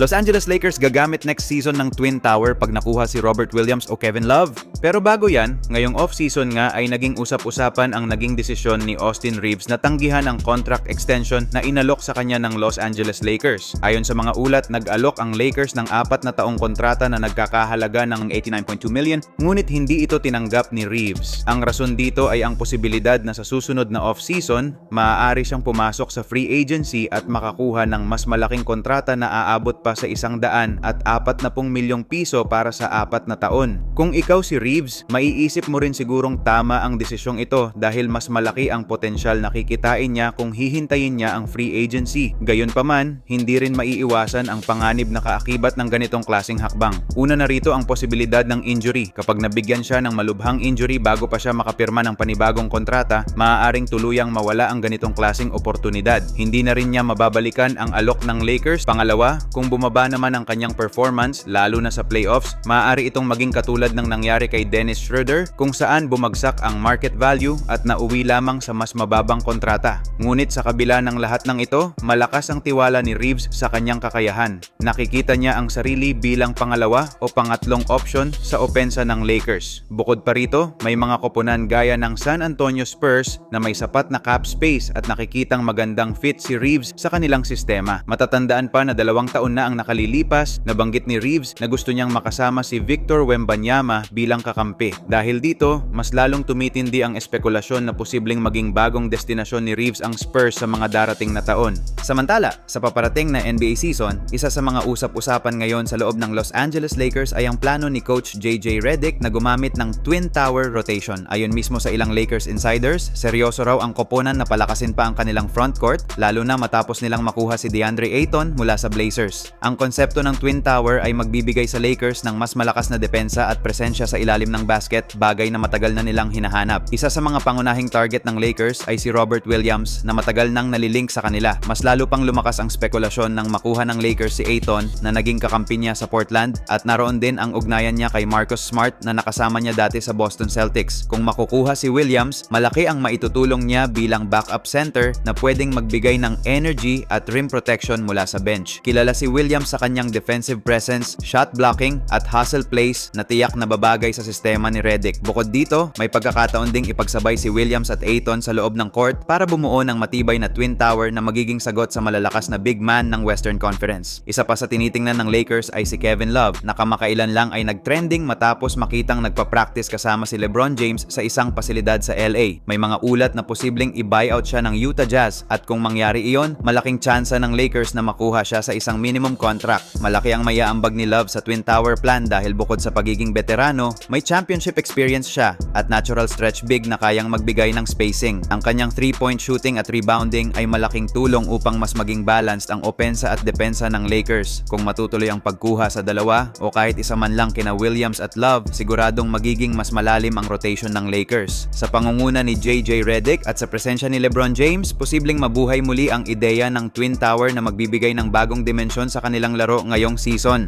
Los Angeles Lakers gagamit next season ng Twin Tower pag nakuha si Robert Williams o Kevin Love. Pero bago yan, ngayong off-season nga ay naging usap-usapan ang naging desisyon ni Austin Reeves na tanggihan ang contract extension na inalok sa kanya ng Los Angeles Lakers. Ayon sa mga ulat, nag-alok ang Lakers ng apat na taong kontrata na nagkakahalaga ng 89.2 million, ngunit hindi ito tinanggap ni Reeves. Ang rason dito ay ang posibilidad na sa susunod na off-season, maaari siyang pumasok sa free agency at makakuha ng mas malaking kontrata na aabot pa sa isang daan at apat na pung milyong piso para sa apat na taon. Kung ikaw si Reeves, maiisip mo rin sigurong tama ang desisyong ito dahil mas malaki ang potensyal na kikitain niya kung hihintayin niya ang free agency. Gayunpaman, hindi rin maiiwasan ang panganib na kaakibat ng ganitong klaseng hakbang. Una na rito ang posibilidad ng injury. Kapag nabigyan siya ng malubhang injury bago pa siya makapirma ng panibagong kontrata, maaaring tuluyang mawala ang ganitong klaseng oportunidad. Hindi na rin niya mababalikan ang alok ng Lakers. Pangalawa, kung bumaba naman ang kanyang performance, lalo na sa playoffs, maaari itong maging katulad ng nangyari kay Dennis Schroeder kung saan bumagsak ang market value at nauwi lamang sa mas mababang kontrata. Ngunit sa kabila ng lahat ng ito, malakas ang tiwala ni Reeves sa kanyang kakayahan. Nakikita niya ang sarili bilang pangalawa o pangatlong option sa opensa ng Lakers. Bukod pa rito, may mga koponan gaya ng San Antonio Spurs na may sapat na cap space at nakikitang magandang fit si Reeves sa kanilang sistema. Matatandaan pa na dalawang taon na ang nakalilipas, nabanggit ni Reeves na gusto niyang makasama si Victor Wembanyama bilang kakampi. Dahil dito, mas lalong tumitindi ang espekulasyon na posibleng maging bagong destinasyon ni Reeves ang Spurs sa mga darating na taon. Samantala, sa paparating na NBA season, isa sa mga usap-usapan ngayon sa loob ng Los Angeles Lakers ay ang plano ni Coach JJ Redick na gumamit ng Twin Tower rotation. Ayon mismo sa ilang Lakers insiders, seryoso raw ang koponan na palakasin pa ang kanilang frontcourt, lalo na matapos nilang makuha si DeAndre Ayton mula sa Blazers. Ang konsepto ng Twin Tower ay magbibigay sa Lakers ng mas malakas na depensa at presensya sa ilalim ng basket, bagay na matagal na nilang hinahanap. Isa sa mga pangunahing target ng Lakers ay si Robert Williams na matagal nang nalilink sa kanila. Mas lalo pang lumakas ang spekulasyon ng makuha ng Lakers si Ayton na naging kakampi niya sa Portland at naroon din ang ugnayan niya kay Marcus Smart na nakasama niya dati sa Boston Celtics. Kung makukuha si Williams, malaki ang maitutulong niya bilang backup center na pwedeng magbigay ng energy at rim protection mula sa bench. Kilala si Williams sa kanyang defensive presence, shot blocking at hustle plays na tiyak na babagay sa sistema ni Redick. Bukod dito, may pagkakataon ding ipagsabay si Williams at Ayton sa loob ng court para bumuo ng matibay na twin tower na magiging sagot sa malalakas na big man ng Western Conference. Isa pa sa tinitingnan ng Lakers ay si Kevin Love na kamakailan lang ay nagtrending matapos makitang nagpa-practice kasama si LeBron James sa isang pasilidad sa LA. May mga ulat na posibleng i-buyout siya ng Utah Jazz at kung mangyari iyon, malaking tsansa ng Lakers na makuha siya sa isang minimum contract. Malaki ang mayaambag ni Love sa Twin Tower plan dahil bukod sa pagiging veterano, may championship experience siya at natural stretch big na kayang magbigay ng spacing. Ang kanyang 3-point shooting at rebounding ay malaking tulong upang mas maging balanced ang opensa at depensa ng Lakers. Kung matutuloy ang pagkuha sa dalawa o kahit isa man lang kina Williams at Love, siguradong magiging mas malalim ang rotation ng Lakers. Sa pangunguna ni JJ Redick at sa presensya ni LeBron James, posibleng mabuhay muli ang ideya ng Twin Tower na magbibigay ng bagong dimensyon sa kanilang laro ngayong season.